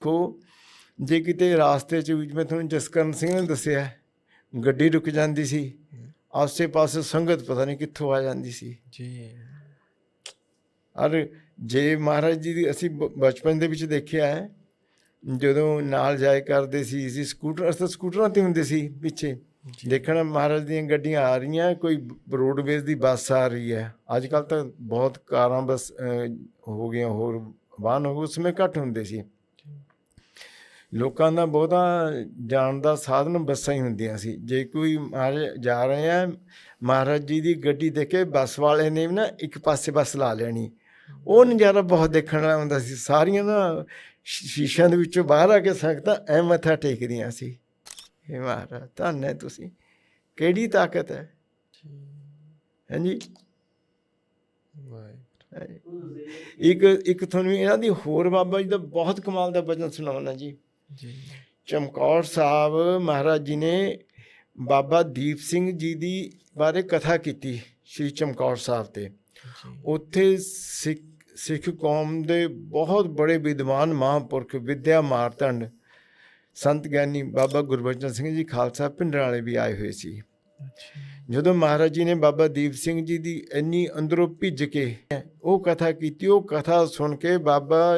ਕੋ ਜੇ ਕਿਤੇ ਰਾਸਤੇ ਚ ਵੀ ਮੈਂ ਤੁਹਾਨੂੰ ਜਸਕਰਨ ਸਿੰਘ ਨੇ ਦੱਸਿਆ ਗੱਡੀ ਰੁਕ ਜਾਂਦੀ ਸੀ ਆਸੇ ਪਾਸੇ ਸੰਗਤ ਪਤਾ ਨਹੀਂ ਕਿੱਥੋਂ ਆ ਜਾਂਦੀ ਸੀ। ਜੀ। ਔਰ ਜੇ ਮਹਾਰਾਜ ਜੀ ਦੀ ਅਸੀਂ ਬਚਪਨ ਦੇ ਵਿੱਚ ਦੇਖਿਆ ਹੈ ਜਦੋਂ ਨਾਲ ਜਾਏ ਕਰਦੇ ਸੀ ਸੀ ਸਕੂਟਰ ਅਸਾਂ ਸਕੂਟਰਾਂ ਤੇ ਹੁੰਦੇ ਸੀ ਪਿੱਛੇ। ਦੇਖਣਾ ਮਹਾਰਾਜ ਦੀਆਂ ਗੱਡੀਆਂ ਆ ਰਹੀਆਂ ਕੋਈ ਰੋਡਵੇਜ਼ ਦੀ ਬੱਸ ਆ ਰਹੀ ਹੈ। ਅੱਜ ਕੱਲ ਤਾਂ ਬਹੁਤ ਕਾਰਾਂ ਬਸ ਹੋ ਗਈਆਂ ਹੋਰ ਵਾਹਨ ਹੋ ਗਏ ਉਸ ਸਮੇਂ ਘੱਟ ਹੁੰਦੇ ਸੀ। ਲੋਕਾਂ ਦਾ ਬਹੁਤਾ ਜਾਣ ਦਾ ਸਾਧਨ ਬੱਸਾਂ ਹੀ ਹੁੰਦੀਆਂ ਸੀ। ਜੇ ਕੋਈ ਮਹਾਰਾਜ ਜਾ ਰਹੇ ਆ, ਮਹਾਰਾਜ ਜੀ ਦੀ ਗੱਡੀ ਦੇਖ ਕੇ ਬੱਸ ਵਾਲੇ ਨੇ ਵੀ ਨਾ ਇੱਕ ਪਾਸੇ ਬੱਸ ਲਾ ਲੈਣੀ। ਉਹ ਨਜ਼ਾਰਾ ਬਹੁਤ ਦੇਖਣ ਵਾਲਾ ਹੁੰਦਾ ਸੀ। ਸਾਰੀਆਂ ਨਾ ਸ਼ੀਸ਼ਿਆਂ ਦੇ ਵਿੱਚੋਂ ਬਾਹਰ ਆ ਕੇ ਸੰਗਤਾਂ ਐ ਮੱਥਾ ਟੇਕਦੀਆਂ ਸੀ। ਇਹ ਮਹਾਰਾਜ, ਧੰਨ ਹੈ ਤੁਸੀਂ। ਕਿਹੜੀ ਤਾਕਤ ਹੈ? ਹਾਂਜੀ। ਇੱਕ ਇੱਕ ਤੁਹਾਨੂੰ ਇਹਨਾਂ ਦੀ ਹੋਰ ਬਾਬਾ ਜੀ ਦਾ ਬਹੁਤ ਕਮਾਲ ਦਾ ਭਜਨ ਸੁਣਾਉਣਾ ਜੀ। ਜੀ ਚਮਕੌਰ ਸਾਹਿਬ ਮਹਾਰਾਜ ਜੀ ਨੇ ਬਾਬਾ ਦੀਪ ਸਿੰਘ ਜੀ ਦੀ ਬਾਰੇ ਕਥਾ ਕੀਤੀ ਸ਼੍ਰੀ ਚਮਕੌਰ ਸਾਹਿਬ ਤੇ। ਉੱਥੇ ਸਿੱਖ ਸਿੱਖ ਕੌਮ ਦੇ ਬਹੁਤ ਬੜੇ ਵਿਦਵਾਨ ਮਹਾਂਪੁਰਖ ਵਿਦਿਆ ਮਾਰਤੰਡ ਸੰਤ ਗਿਆਨੀ ਬਾਬਾ ਗੁਰਬਚਨ ਸਿੰਘ ਜੀ ਖਾਲਸਾ ਪਿੰਡਰਾਂ ਵਾਲੇ ਵੀ ਆਏ ਹੋਏ ਸੀ। ਜਦੋਂ ਮਹਾਰਾਜ ਜੀ ਨੇ ਬਾਬਾ ਦੀਪ ਸਿੰਘ ਜੀ ਦੀ ਇੰਨੀ ਅੰਦਰੋਂ ਭਿੱਜ ਕੇ ਉਹ ਕਥਾ ਕੀਤੀ ਉਹ ਕਥਾ ਸੁਣ ਕੇ ਬਾਬਾ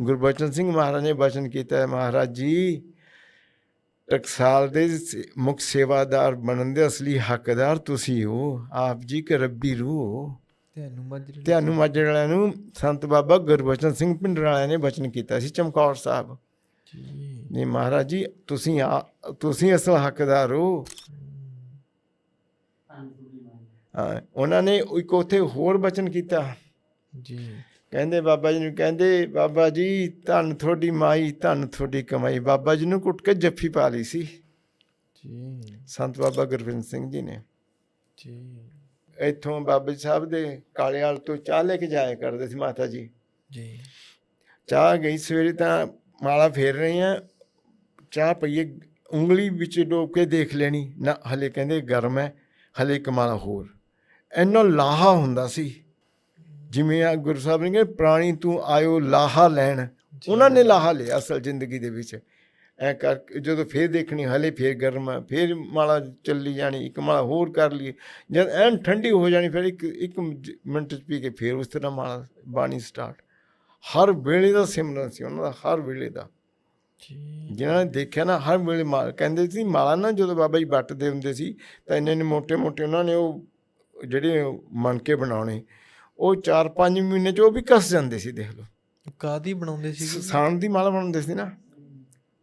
ਗੁਰਬਚਨ ਸਿੰਘ ਮਹਾਰਾਜ ਨੇ ਬਚਨ ਕੀਤਾ ਮਹਾਰਾਜ ਜੀ ਟਕਸਾਲ ਦੇ ਮੁੱਖ ਸੇਵਾਦਾਰ ਬਣਨ ਦੇ ਅਸਲੀ ਹੱਕਦਾਰ ਤੁਸੀਂ ਹੋ ਆਪ ਜੀ ਕੇ ਰੱਬੀ ਰੂਹ ਤੁਹਾਨੂੰ ਵਾਲਿਆਂ ਨੂੰ ਸੰਤ ਬਾਬਾ ਗੁਰਬਚਨ ਸਿੰਘ ਪਿੰਡਰਾਂ ਵਾਲਿਆਂ ਨੇ ਬਚਨ ਕੀਤਾ ਸੀ ਚਮਕੌਰ ਸਾਹਿਬ। ਜੀ। ਨੇ ਮਹਾਰਾਜ ਜੀ ਤੁਸੀਂ ਤੁਸੀਂ ਅਸਲ ਹੱਕਦਾਰ ਹਾਂ। ਉਹਨਾਂ ਨੇ ਇੱਕ ਉੱਥੇ ਹੋਰ ਬਚਨ ਕੀਤਾ। ਜੀ। ਕਹਿੰਦੇ ਬਾਬਾ ਜੀ ਨੂੰ ਕਹਿੰਦੇ ਬਾਬਾ ਜੀ ਧੰਨ ਤੁਹਾਡੀ ਮਾਈ ਧੰਨ ਤੁਹਾਡੀ ਕਮਾਈ। ਬਾਬਾ ਜੀ ਨੂੰ ਕੁੱਟ ਕੇ ਜੱਫੀ ਪਾ ਲਈ ਸੀ। ਜੀ। ਸੰਤ ਬਾਬਾ ਗੁਰਵਿੰਦ ਸਿੰਘ ਜੀ ਨੇ। ਜੀ। ਇੱਥੋਂ ਬਾਬਾ ਜੀ ਸਾਹਿਬ ਦੇ ਕਾਲੇਵਾਲ ਤੋਂ ਚਾਹ ਲੈ ਕੇ ਜਾਇਆ ਕਰਦੇ ਸੀ ਮਾਤਾ ਜੀ। ਜੀ। ਚਾਹ ਗਈ ਸਵੇਰੇ ਤਾਂ ਮਾਲਾ ਫੇਰ ਰਹੀ ਆ ਚਾਹ ਪਈਏ ਉਂਗਲੀ ਵਿੱਚ ਡੋਬ ਕੇ ਦੇਖ ਲੈਣੀ। ਨਾ ਹਲੇ ਕਹਿੰਦੇ ਗਰਮ ਹੈ ਹਲੇ ਇੱਕ ਮਾਲਾ ਹੋਰ। ਇੰਨਾ ਲਾਹਾ ਹੁੰਦਾ ਸੀ। ਜਿਵੇਂ ਆ ਗੁਰੂ ਸਾਹਿਬ ਨੇ ਕਿਹਾ ਪ੍ਰਾਣੀ ਤੂੰ ਆਇਓ ਲਾਹਾ ਲੈਣ। ਉਹਨਾਂ ਨੇ ਲਾਹਾ ਲਿਆ ਅਸਲ ਜ਼ਿੰਦਗੀ ਦੇ ਵਿੱਚ। ਐ ਕਰ ਜਦੋਂ ਫੇਰ ਦੇਖਣੀ ਹਲੇ ਫੇਰ ਗਰਮ ਆ ਫੇਰ ਮਾਲਾ ਚੱਲੀ ਜਾਣੀ ਇੱਕ ਮਾਲਾ ਹੋਰ ਕਰ ਲਈ ਜਦ ਐਨ ਠੰਡੀ ਹੋ ਜਾਣੀ ਫਿਰ ਇੱਕ ਇੱਕ ਮਿੰਟ ਚ ਪੀ ਕੇ ਫੇਰ ਉਸ ਤਰ੍ਹਾਂ ਮਾਲਾ ਬਾਣੀ ਸਟਾਰਟ ਹਰ ਵੇਲੇ ਦਾ ਸਿਮਰਨ ਸੀ ਉਹਨਾਂ ਦਾ ਹਰ ਵੇਲੇ ਦਾ। ਜਿਹਨਾਂ ਨੇ ਦੇਖਿਆ ਨਾ ਹਰ ਵੇਲੇ ਮਾਲ ਕਹਿੰਦੇ ਸੀ ਮਾਲਾ ਨਾ ਜਦੋਂ ਬਾਬਾ ਜੀ ਵੱਟਦੇ ਹੁੰਦੇ ਸੀ ਤਾਂ ਇੰਨੇ ਨੇ ਮੋٹے ਮੋٹے ਉਹਨਾਂ ਨੇ ਉਹ ਜਿਹੜੇ ਮਣਕੇ ਬਣਾਉਣੇ ਉਹ 4-5 ਮਹੀਨੇ ਚ ਉਹ ਵੀ ਕਸ ਜਾਂਦੇ ਸੀ ਦੇਖ ਲਓ। ਕਾਦੀ ਬਣਾਉਂਦੇ ਸੀ? ਸਾਣ ਦੀ ਮਾਲਾ ਬਣਾਉਂਦੇ ਸੀ ਨਾ।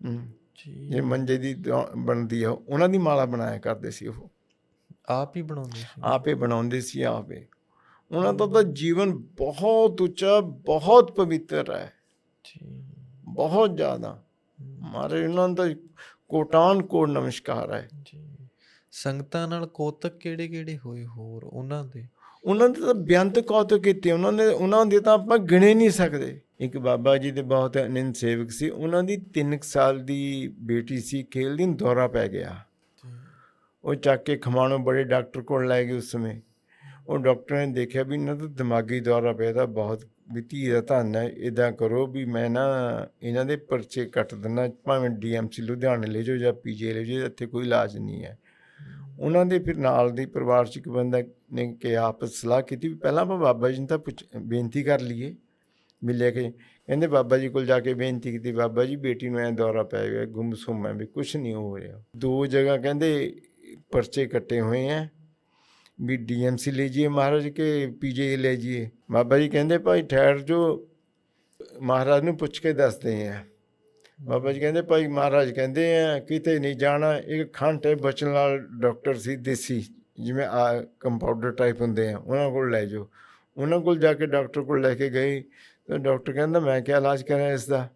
ਹੂੰ। ਜੀ ਜੇ ਮੰਜੇ ਦੀ ਦ- ਬਣਦੀ ਆ ਉਹਨਾਂ ਦੀ ਮਾਲਾ ਬਣਾਇਆ ਕਰਦੇ ਸੀ ਉਹ। ਆਪ ਹੀ ਬਣਾਉਂਦੇ ਸੀ। ਆਪੇ ਬਣਾਉਂਦੇ ਸੀ ਆਪੇ। ਉਹਨਾਂ ਦਾ ਤਾਂ ਜੀਵਨ ਬਹੁਤ ਉੱਚਾ ਬਹੁਤ ਪਵਿੱਤਰ ਹੈ। ਜੀ ਬਹੁਤ ਜ਼ਿਆਦਾ। ਮਾਰੇ ਉਹਨਾਂ ਦਾ ਕੋਟਾਨ ਕੋਟ ਨਮਸਕਾਰ ਹੈ। ਜੀ। ਸੰਗਤਾਂ ਨਾਲ ਕੋਤਕ ਕਿਹੜੇ ਕਿਹੜੇ ਹੋਏ ਹੋਰ ਉਹਨਾਂ ਦੇ? ਉਹਨਾਂ ਦੇ ਤਾਂ ਬੇਅੰਤ ਕੌਤਕ ਕੀਤੇ ਉਹਨਾਂ ਨੇ ਉਹਨਾਂ ਦੇ ਤਾਂ ਆਪਾਂ ਗਿਣੇ ਨਹੀਂ ਸਕਦੇ। ਇੱਕ ਬਾਬਾ ਜੀ ਦੇ ਬਹੁਤ ਅਨੰਦ ਸੇਵਕ ਸੀ ਉਹਨਾਂ ਦੀ 3 ਸਾਲ ਦੀ ਬੇਟੀ ਸੀ ਖੇਲਦੀ ਨੂੰ ਦੌਰਾ ਪੈ ਗਿਆ। ਉਹ ਚੱਕ ਕੇ ਖਮਾਣੋਂ ਬੜੇ ਡਾਕਟਰ ਕੋਲ ਲੈ ਗਏ ਉਸ ਸਮੇਂ। ਉਹ ਡਾਕਟਰ ਨੇ ਦੇਖਿਆ ਵੀ ਇਹਨਾਂ ਦਾ ਦਿਮਾਗੀ ਦੌਰਾ ਪਿਆ ਤਾਂ ਬਹੁਤ ਵੀ ਧੀ ਦਾ ਧੰਨ ਹੈ ਇਦਾਂ ਕਰੋ ਵੀ ਮੈਂ ਨਾ ਇਹਨਾਂ ਦੇ ਪਰਚੇ ਕੱਟ ਦਿੰਦਾ ਭਾਵੇਂ ਡੀਐਮਸੀ ਲੁਧਿਆਣੇ ਲੈ ਜਾਓ ਜਾਂ ਪੀਜੀ ਲੈ ਜਾਓ ਇੱਥੇ ਕੋਈ ਇਲਾਜ ਨਹੀਂ ਹੈ। ਉਹਨਾਂ ਦੇ ਫਿਰ ਨਾਲ ਦੀ ਪਰਿਵਾਰ ਚ ਇੱਕ ਬੰਦਾ ਨੇ ਕਿ ਆਪਸ ਸਲਾਹ ਕੀਤੀ ਵੀ ਪਹਿਲਾਂ ਆਪਾਂ ਬਾਬਾ ਜੀ ਨੂੰ ਤਾਂ ਪੁੱਛ, ਬੇਨਤੀ ਕਰ ਲਈਏ ਮਿਲਿਆ ਕਿ ਕਹਿੰਦੇ ਬਾਬਾ ਜੀ ਕੋਲ ਜਾ ਕੇ ਬੇਨਤੀ ਕੀਤੀ, ਬਾਬਾ ਜੀ ਬੇਟੀ ਨੂੰ ਐ ਦੌਰਾ ਪੈ ਗਿਆ, ਗੁੰਮਸੁੰਮ ਹੈ ਵੀ ਕੁਝ ਨਹੀਂ ਹੋ ਰਿਹਾ। ਦੋ ਜਗ੍ਹਾ ਕਹਿੰਦੇ ਪਰਚੇ ਕੱਟੇ ਹੋਏ ਆ ਵੀ ਡੀਐਮਸੀ ਲੈ ਜੀਏ ਮਹਾਰਾਜ ਕੇ ਪੀਜੀ ਲੈ ਜਾਈਏ। ਬਾਬਾ ਜੀ ਕਹਿੰਦੇ ਭਾਈ ਠਹਿਰ ਜੋ, ਮਹਾਰਾਜ ਨੂੰ ਪੁੱਛ ਕੇ ਦੱਸਦੇ ਆ ਬਾਬਾ ਜੀ ਕਹਿੰਦੇ ਭਾਈ ਮਹਾਰਾਜ ਕਹਿੰਦੇ ਆ ਕਿਤੇ ਨਹੀਂ ਜਾਣਾ ਇੱਕ ਖੰਡ ਹੈ ਬਚਨ ਲਾਲ ਡਾਕਟਰ ਸੀ ਦੇਸੀ ਜਿਵੇਂ ਆ ਕੰਪਾਊਂਡਰ ਟਾਈਪ ਹੁੰਦੇ ਆ ਉਹਨਾਂ ਕੋਲ ਲੈ ਜਾਓ। ਉਹਨਾਂ ਕੋਲ ਜਾ ਕੇ ਡਾਕਟਰ ਕੋਲ ਲੈ ਕੇ ਗਏ ਤਾਂ ਡਾਕਟਰ ਕਹਿੰਦਾ ਮੈਂ ਕੀ ਇਲਾਜ ਕਰਾਂ ਇਸ ਦਾ।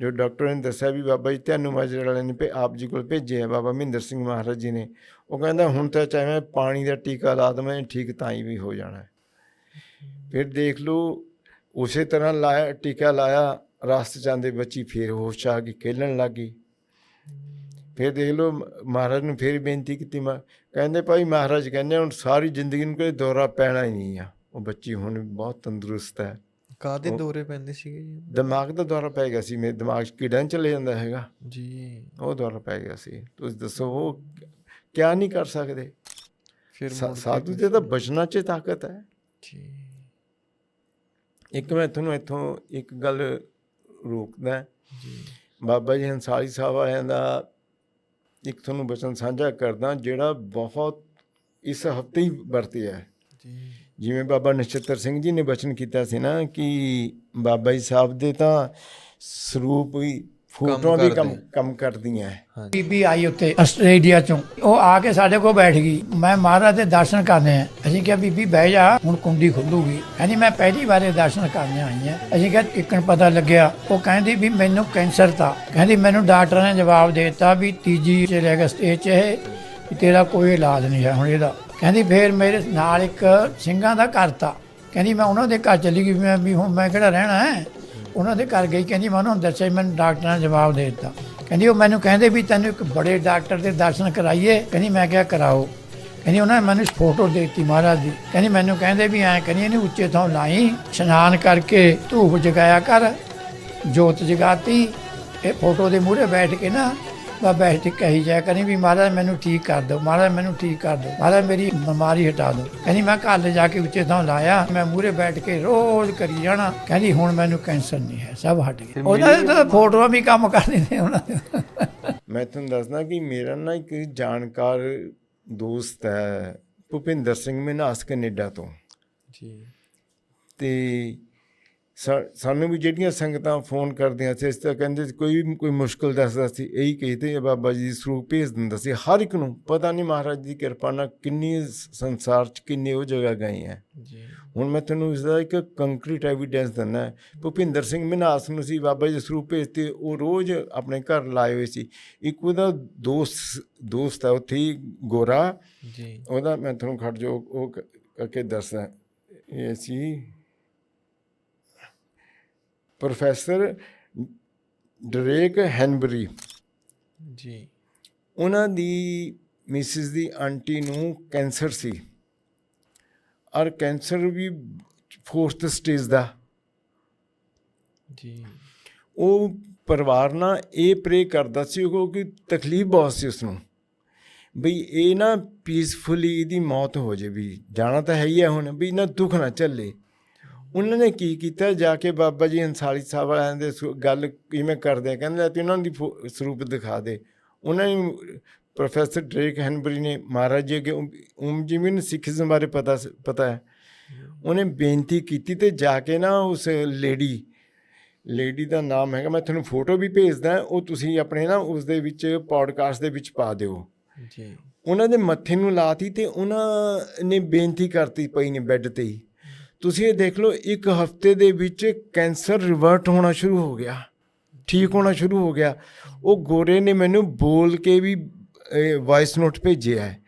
ਜੋ ਡਾਕਟਰ ਨੇ ਦੱਸਿਆ ਵੀ ਬਾਬਾ ਜੀ ਤੁਹਾਨੂੰ ਮਾਜਰੇ ਵਾਲੇ ਨੇ ਭੇ ਆਪ ਜੀ ਕੋਲ ਭੇਜਿਆ ਬਾਬਾ ਮਹਿੰਦਰ ਸਿੰਘ ਮਹਾਰਾਜ ਜੀ ਨੇ। ਉਹ ਕਹਿੰਦਾ ਹੁਣ ਤਾਂ ਚਾਹੇ ਮੈਂ ਪਾਣੀ ਦਾ ਟੀਕਾ ਲਾ ਦਵਾਂ ਠੀਕ ਤਾਂ ਹੀ ਵੀ ਹੋ ਜਾਣਾ। ਫਿਰ ਦੇਖ ਲਓ ਉਸੇ ਤਰ੍ਹਾਂ ਲਾਇਆ ਟੀਕਾ ਲਾਇਆ ਰਸਤੇ ਜਾਂਦੇ ਬੱਚੀ ਫਿਰ ਹੋਸ਼ ਆ ਗਈ ਖੇਲਣ ਲੱਗ ਗਈ। ਫਿਰ ਦੇਖ ਲਓ ਮ- ਮਹਾਰਾਜ ਨੂੰ ਫਿਰ ਬੇਨਤੀ ਕੀਤੀ ਮੈਂ ਕਹਿੰਦੇ ਭਾਈ ਮਹਾਰਾਜ ਕਹਿੰਦੇ ਹੁਣ ਸਾਰੀ ਜ਼ਿੰਦਗੀ ਨੂੰ ਕੋਈ ਦੌਰਾ ਪੈਣਾ ਹੀ ਨਹੀਂ ਆ। ਉਹ ਬੱਚੀ ਹੁਣ ਬਹੁਤ ਤੰਦਰੁਸਤ ਹੈ। ਉਹ- ਦੌਰੇ ਪੈਂਦੇ ਸੀਗੇ ਜੀ? ਦਿਮਾਗ ਦਾ ਦੌਰਾ ਪੈ ਗਿਆ ਸੀ ਮੇਰੇ ਦਿਮਾਗ 'ਚ ਕੀੜਾ ਚਲੇ ਜਾਂਦਾ ਹੈਗਾ। ਜੀ। ਉਹ ਦੌਰਾ ਪੈ ਗਿਆ ਸੀ। ਤੁਸੀਂ ਦੱਸੋ ਉਹ ਕਿਆ ਨਹੀਂ ਕਰ ਸਕਦੇ? ਫਿਰ ਸਾਧੂ ਦੇ ਤਾਂ ਬਚਨਾਂ 'ਚ ਤਾਕਤ ਹੈ। ਜੀ। ਇੱਕ ਮੈਂ ਤੁਹਾਨੂੰ ਇੱਥੋਂ ਇੱਕ ਗੱਲ ਰੋਕਦਾ ਜੀ। ਬਾਬਾ ਜੀ ਹੰਸਾਲੀ ਸਾਹਿਬ ਵਾਲਿਆਂ ਦਾ ਇੱਕ ਤੁਹਾਨੂੰ ਬਚਨ ਸਾਂਝਾ ਕਰਦਾ ਜਿਹੜਾ ਬਹੁਤ ਇਸ ਹਫ਼ਤੇ ਹੀ ਵਰਤਿਆ ਹੈ। ਜੀ। ਜਿਵੇਂ ਬਾਬਾ ਨਛੱਤਰ ਸਿੰਘ ਜੀ ਨੇ ਬਚਨ ਕੀਤਾ ਸੀ ਨਾ ਕਿ ਬਾਬਾ ਜੀ ਸਾਹਿਬ ਦੇ ਤਾਂ ਸਰੂਪ ਹੀ ਫੋਟੋਆਂ ਵੀ ਕੰਮ। ਕੰਮ ਕਰਦੀਆਂ ਹੈ। ਬੀਬੀ ਆਈ ਉੱਤੇ ਆਸਟ੍ਰੇਲੀਆ ਚੋਂ। ਉਹ ਆ ਕੇ ਸਾਡੇ ਕੋਲ ਬੈਠ ਗਈ। ਮੈਂ ਮਹਾਰਾਜ ਦੇ ਦਰਸ਼ਨ ਕਰਨੇ ਆ। ਅਸੀਂ ਕਿਹਾ ਬੀਬੀ ਬਹਿ ਜਾ। ਹੁਣ ਕੁੰਡੀ ਖੁੱਲੂਗੀ। ਕਹਿੰਦੀ ਮੈਂ ਪਹਿਲੀ ਵਾਰੇ ਦਰਸ਼ਨ ਕਰਨੇ ਆਈ ਆ ਅਸੀਂ ਕਿਹਾ ਇੱਕਣ ਪਤਾ ਲੱਗਿਆ। ਉਹ ਕਹਿੰਦੀ ਵੀ ਮੈਨੂੰ ਕੈਂਸਰ ਤਾਂ। ਕਹਿੰਦੀ ਮੈਨੂੰ ਡਾਕਟਰ ਨੇ ਜਵਾਬ ਦੇ ਦਿੱਤਾ ਵੀ ਤੀਜੀ ਚ ਰਹਿ ਗਿਆ ਸਟੇਜ 'ਚ ਇਹ ਵੀ ਤੇਰਾ ਕੋਈ ਇਲਾਜ ਨਹੀਂ ਹੈ ਹੁਣ ਇਹਦਾ। ਕਹਿੰਦੀ ਫੇਰ ਮੇਰੇ ਨਾਲ ਇੱਕ ਸਿੰਘਾਂ ਦਾ ਘਰ ਤਾ। ਕਹਿੰਦੀ ਮੈਂ ਉਹਨਾਂ ਦੇ ਘਰ ਚਲੀ ਗਈ। ਮੈਂ ਵੀ ਹੁਣ ਮੈਂ ਕਿਹੜਾ ਰਹਿਣਾ ਹੈ? ਉਹਨਾਂ ਦੇ ਘਰ ਗਈ, ਕਹਿੰਦੀ, ਮੈਂ ਉਹਨਾਂ ਨੂੰ ਦੱਸਿਆ, ਮੈਨੂੰ ਡਾਕਟਰਾਂ ਨੇ ਜਵਾਬ ਦੇ ਦਿੱਤਾ। ਕਹਿੰਦੀ, ਉਹ ਮੈਨੂੰ ਕਹਿੰਦੇ ਵੀ, ਤੈਨੂੰ ਇੱਕ ਬੜੇ ਡਾਕਟਰ ਦੇ ਦਰਸ਼ਨ ਕਰਾਈਏ। ਕਹਿੰਦੀ, ਮੈਂ ਕਿਹਾ, ਕਰਾਓ। ਕਹਿੰਦੀ, ਉਹਨਾਂ ਨੇ ਮੈਨੂੰ ਫੋਟੋ ਦੇ ਦਿੱਤੀ ਮਹਾਰਾਜ ਦੀ। ਕਹਿੰਦੀ, ਮੈਨੂੰ ਕਹਿੰਦੇ ਵੀ ਐਂ, ਕਹਿੰਦੀ, ਇਹਨੂੰ ਉੱਚੇ ਥਾਂ ਲਾਈ, ਇਸ਼ਨਾਨ ਕਰਕੇ ਧੂਪ ਜਗਾਇਆ ਕਰ, ਜੋਤ ਜਗਾਤੀ, ਇਹ ਫੋਟੋ ਦੇ ਮੂਹਰੇ ਬੈਠ ਕੇ ਨਾ ਬਾ ਬੈਠ ਕੇ ਕਹੀ ਜਾਇਆ ਕਰੀ ਵੀ ਮਹਾਰਾਜ ਮੈਨੂੰ ਠੀਕ ਕਰ ਦਿਓ ਮਹਾਰਾਜ ਮੈਨੂੰ ਠੀਕ ਕਰ ਦਿਓ ਮਹਾਰਾਜ ਮੇਰੀ ਬਿਮਾਰੀ ਹਟਾ ਦਿਓ। ਕਹਿੰਦੀ ਮੈਂ ਘਰ ਲੈ ਜਾ ਕੇ ਉੱਚੇ ਥਾਂ ਲਾਇਆ ਮੈਂ ਮੂਹਰੇ ਬੈਠ ਕੇ ਰੋਜ਼ ਕਰੀ ਜਾਣਾ। ਕਹਿੰਦੀ ਹੁਣ ਮੈਨੂੰ ਕੈਂਸਰ ਨਹੀਂ ਹੈ ਸਭ ਹਟ ਗਿਆ ਉਹਨਾਂ ਦੇ ਤਾਂ ਫੋਟੋਆਂ ਵੀ ਕੰਮ ਕਰਦੀਆਂ ਨੇ ਉਹਨਾਂ ਦੇ। ਮੈਂ ਤੁਹਾਨੂੰ ਦੱਸਦਾ ਕਿ ਮੇਰਾ ਨਾ ਇੱਕ ਜਾਣਕਾਰ ਦੋਸਤ ਹੈ ਭੁਪਿੰਦਰ ਸਿੰਘ ਮਨਾਸ ਕੈਨੇਡਾ ਤੋਂ। ਜੀ। ਤੇ ਸਾਨੂੰ ਵੀ ਜਿਹੜੀਆਂ ਸੰਗਤਾਂ ਫੋਨ ਕਰਦੀਆਂ ਸੀ ਇਸ ਤਰ੍ਹਾਂ ਕਹਿੰਦੇ ਕੋਈ ਵੀ ਕੋਈ ਮੁਸ਼ਕਲ ਦੱਸਦਾ ਸੀ ਇਹੀ ਕਹਿੰਦੇ ਆ ਬਾਬਾ ਜੀ ਦੀ ਸਰੂਪ ਭੇਜ ਦਿੰਦਾ ਸੀ ਹਰ ਇੱਕ ਨੂੰ ਪਤਾ ਨਹੀਂ ਮਹਾਰਾਜ ਦੀ ਕਿਰਪਾ ਨਾਲ ਕਿੰਨੀ ਸੰਸਾਰ 'ਚ ਕਿੰਨੇ ਉਹ ਜਗ੍ਹਾ ਗਏ ਆ ਜੀ। ਹੁਣ ਮੈਂ ਤੁਹਾਨੂੰ ਇਸ ਦਾ ਇੱਕ ਕੰਕਰੀਟ ਐਵੀਡੈਂਸ ਦਿੰਦਾ ਹੈ। ਭੁਪਿੰਦਰ ਸਿੰਘ ਮਨਾਸ ਨੂੰ ਸੀ ਬਾਬਾ ਜੀ ਦੇ ਸਰੂਪ ਭੇਜਤੇ ਉਹ ਰੋਜ਼ ਆਪਣੇ ਘਰ ਲਾਏ ਹੋਏ ਸੀ। ਇੱਕ ਉਹਦਾ ਦੋਸਤ ਦੋਸਤ ਹੈ ਉੱਥੇ ਹੀ ਗੋਰਾ। ਜੀ। ਉਹਦਾ ਮੈਂ ਤੁਹਾਨੂੰ ਖੜ ਜੋ ਉਹ ਕ- ਕਰਕੇ ਦੱਸਦਾ ਇਹ ਸੀ ਪ੍ਰੋਫੈਸਰ ਡਰੇਕ ਹੈਨਬਰੀ। ਜੀ। ਉਹਨਾਂ ਦੀ ਮਿਸਿਸ ਦੀ ਆਂਟੀ ਨੂੰ ਕੈਂਸਰ ਸੀ। ਔਰ ਕੈਂਸਰ ਵੀ ਫੋਰਥ ਸਟੇਜ ਦਾ। ਜੀ। ਉਹ ਪਰਿਵਾਰ ਨਾਲ ਇਹ ਪ੍ਰੇ ਕਰਦਾ ਸੀ ਕਿਉਂਕਿ ਤਕਲੀਫ ਬਹੁਤ ਸੀ ਉਸ ਨੂੰ ਬਈ ਇਹ ਨਾ ਪੀਸਫੁਲੀ ਇਹਦੀ ਮੌਤ ਹੋ ਜੇ ਵੀ ਜਾਣਾ ਤਾਂ ਹੈ ਹੀ ਹੈ ਹੁਣ ਵੀ ਨਾ ਦੁੱਖ ਨਾ ਚੱਲੇ ਉਹਨਾਂ ਨੇ ਕੀ ਕੀਤਾ? ਜਾ ਕੇ ਬਾਬਾ ਜੀ ਅੰਸਾਰੀ ਸਾਹਿਬ ਵਾਲਿਆਂ ਦੇ ਗੱਲ ਕਿਵੇਂ ਕਰਦੇ ਕਹਿੰਦੇ ਤੂੰ ਉਹਨਾਂ ਦੀ ਸਰੂਪ ਦਿਖਾ ਦੇ। ਉਹਨਾਂ ਨੇ ਪ੍ਰੋਫੈਸਰ ਡਰੇਕ ਹੈਨਬਰੀ ਨੇ ਮਹਾਰਾਜ ਜੀ ਅੱਗੇ ਉਮ ਜਿਵੇਂ ਸਿੱਖੀਜ਼ਮ ਬਾਰੇ ਪਤਾ ਪਤਾ ਹੈ। ਉਹਨੇ ਬੇਨਤੀ ਕੀਤੀ ਤੇ ਜਾ ਕੇ ਨਾ ਉਸ ਲੇਡੀ ਲੇਡੀ ਦਾ ਨਾਮ ਹੈਗਾ ਮੈਂ ਤੁਹਾਨੂੰ ਫੋਟੋ ਵੀ ਭੇਜਦਾ ਉਹ ਤੁਸੀਂ ਆਪਣੇ ਨਾ ਉਸ ਦੇ ਵਿੱਚ ਪੋਡਕਾਸਟ ਦੇ ਵਿੱਚ ਪਾ ਦਿਓ। ਜੀ। ਉਹਨਾਂ ਦੇ ਮੱਥੇ ਨੂੰ ਲਾਤੀ ਤੇ ਉਹਨਾਂ ਨੇ ਬੇਨਤੀ ਕਰਤੀ ਪਈ ਨੇ ਬੈੱਡ ਤੇ ਹੀ। ਤੁਸੀਂ ਇਹ ਦੇਖ ਲਓ ਇੱਕ ਹਫ਼ਤੇ ਦੇ ਵਿੱਚ ਕੈਂਸਰ ਰਿਵਰਟ ਹੋਣਾ ਸ਼ੁਰੂ ਹੋ ਗਿਆ। ਠੀਕ ਹੋਣਾ ਸ਼ੁਰੂ ਹੋ ਗਿਆ। ਉਹ ਗੋਰੇ ਨੇ ਮੈਨੂੰ ਬੋਲ ਕੇ ਵੀ ਵਾਇਸ ਨੋਟ ਭੇਜਿਆ ਹੈ।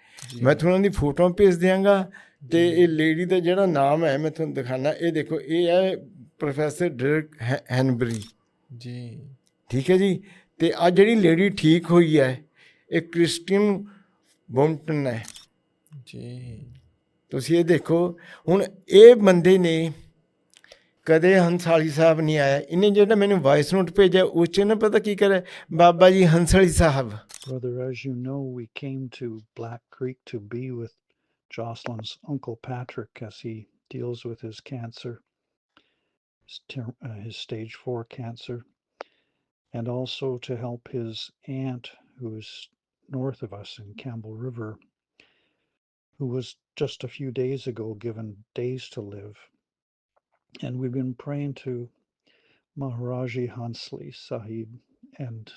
ਮੈਂ ਤੁਹਾਨੂੰ ਦੀ ਫੋਟੋ ਭੇਜ ਦਿਆਂਗਾ ਤੇ ਇਹ ਲੇਡੀ ਦਾ ਜਿਹੜਾ ਨਾਮ ਹੈ ਮੈਂ ਤੁਹਾਨੂੰ ਦਿਖਾਣਾ। ਇਹ ਦੇਖੋ ਇਹ ਹੈ ਪ੍ਰੋਫੈਸਰ ਡਰਕ ਹੈਨਬਰੀ ਜੀ। ਠੀਕ ਹੈ ਜੀ? ਤੇ ਆ ਜਿਹੜੀ ਲੇਡੀ ਠੀਕ ਹੋਈ ਹੈ ਇਹ ਕ੍ਰਿਸਟੀਅਨ ਬੋਮਟਨ ਹੈ। ਜੀ। ਤੁਸੀਂ ਇਹ ਦੇਖੋ ਹੁਣ ਇਹ ਬੰਦੇ ਨੇ ਕਦੇ ਹੰਸਾਲੀ ਸਾਹਿਬ ਨਹੀਂ ਆਇਆ ਇਹਨੇ ਜਿਹੜਾ ਮੈਨੂੰ ਵਾਇਸ ਨੋਟ ਭੇਜਿਆ ਉਹ 'ਚ ਨਾ ਪਤਾ ਕੀ ਕਰੇ ਬਾਬਾ ਜੀ ਹੰਸਾਲੀ ਸਾਹਿਬ Brother, as you know, we came to Black Creek to be with Jocelyn's Uncle Patrick as he deals with his cancer, his, ter- uh, his stage four cancer, and also to help his aunt, who is north of us in Campbell River, who was just a few days ago given days to live. And we've been praying to Maharaji Hansli Sahib and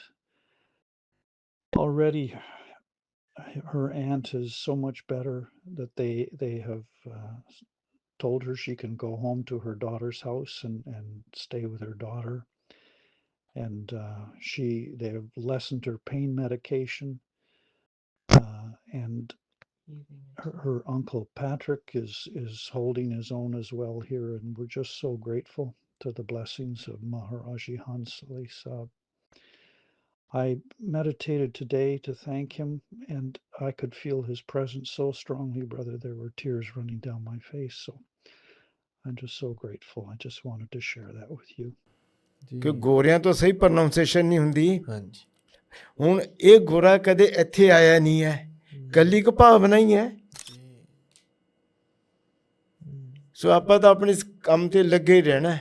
already her aunt is so much better that they they have uh, told her she can go home to her daughter's house and and stay with her daughter and uh, she they have lessened her pain medication uh, and her, her uncle Patrick is is holding his own as well here, and we're just so grateful to the blessings of Maharaji Hansali Sahib. I meditated today to thank him, and I could feel his presence so strongly, brother. There were tears running down my face. So I'm just so grateful. I just wanted to share that with you. ਜੀ ਕਿ ਗੋਰਿਆਂ ਤੋਂ ਸਹੀ pronunciation ਨਹੀਂ ਹੁੰਦੀ ਹਾਂਜੀ ਹੁਣ ਇਹ ਗੋਰਾ ਕਦੇ ਇੱਥੇ ਆਇਆ ਨਹੀਂ ਹੈ ਕੱਲੀ ਕੁ ਭਾਵਨਾ ਹੀ ਹੈ। ਸੋ ਆਪਾਂ ਤਾਂ ਆਪਣੇ ਇਸ ਕੰਮ ਤੇ ਲੱਗੇ ਹੀ ਰਹਿਣਾ।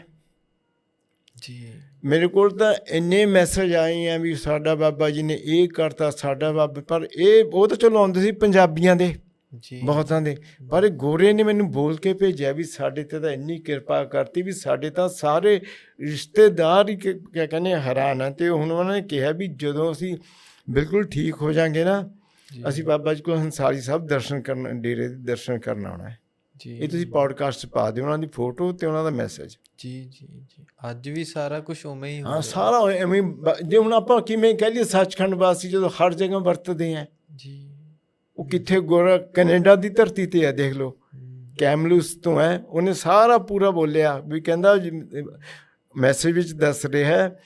ਜੀ। ਮੇਰੇ ਕੋਲ ਤਾਂ ਇੰਨੇ ਮੈਸੇਜ ਆਏ ਆ ਵੀ ਸਾਡਾ ਬਾਬਾ ਜੀ ਨੇ ਇਹ ਕਰਤਾ ਸਾਡਾ ਬਾਬਾ ਪਰ ਇਹ ਉਹ ਤਾਂ ਚਲੋ ਆਉਂਦੇ ਸੀ ਪੰਜਾਬੀਆਂ ਦੇ ਜੀ। ਬਹੁਤਾਂ ਦੇ। ਪਰ ਗੋਰੇ ਨੇ ਮੈਨੂੰ ਬੋਲ ਕੇ ਭੇਜਿਆ ਵੀ ਸਾਡੇ ਤੇ ਤਾਂ ਇੰਨੀ ਕਿਰਪਾ ਕਰਤੀ ਵੀ ਸਾਡੇ ਤਾਂ ਸਾਰੇ ਰਿਸ਼ਤੇਦਾਰ ਹੀ ਕਿਆ ਕਹਿੰਦੇ ਹੈਰਾਨ ਆ। ਤੇ ਹੁਣ ਉਹਨਾਂ ਨੇ ਕਿਹਾ ਵੀ ਜਦੋਂ ਅਸੀਂ ਬਿਲਕੁਲ ਠੀਕ ਹੋ ਜਾਾਂਗੇ ਨਾ ਅਸੀਂ ਬਾਬਾ ਜੀ ਕੋਲ ਹੰਸਾਰੀ ਸਾਹਿਬ ਦਰਸ਼ਨ ਕਰਨ ਡੇਰੇ ਦੇ ਦਰਸ਼ਨ ਕਰਨ ਆਉਣਾ ਹੈ। ਜੀ ਇਹ ਤੁਸੀਂ ਪੋਡਕਾਸਟ 'ਚ ਪਾ ਦਿਓ ਉਹਨਾਂ ਦੀ ਫੋਟੋ ਤੇ ਉਹਨਾਂ ਦਾ ਮੈਸੇਜ ਜੀ ਜੀ ਜੀ। ਅੱਜ ਵੀ ਸਾਰਾ ਕੁਝ ਉਵੇਂ ਹੀ ਹੋ ਹਾਂ। ਸਾਰਾ ਐਵੇਂ ਜੇ ਹੁਣ ਆਪਾਂ ਕਿਵੇਂ ਕਹਿ ਲਈਏ ਸੱਚਖੰਡ ਵਾਸੀ ਜਦੋਂ ਹਰ ਜਗ੍ਹਾ ਵਰਤਦੇ ਆ। ਜੀ। ਉਹ ਕਿੱਥੇ ਗੋਰਾ ਕੈਨੇਡਾ ਦੀ ਧਰਤੀ ਤੇ ਹੈ ਦੇਖ ਲਓ। ਕੈਮਲੂਸ ਤੋਂ ਹੈ ਉਹਨੇ ਸਾਰਾ ਪੂਰਾ ਬੋਲਿਆ ਵੀ ਕਹਿੰਦਾ ਮੈਸੇਜ ਵਿੱਚ ਦੱਸ ਰਿਹਾ ਹੈ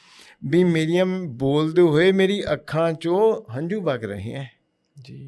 ਵੀ ਮੇਰੀਆਂ ਬੋਲਦੇ ਹੋਏ ਮੇਰੀ ਅੱਖਾਂ 'ਚੋਂ ਹੰਝੂ ਵਗ ਰਹੇ ਹੈ। ਜੀ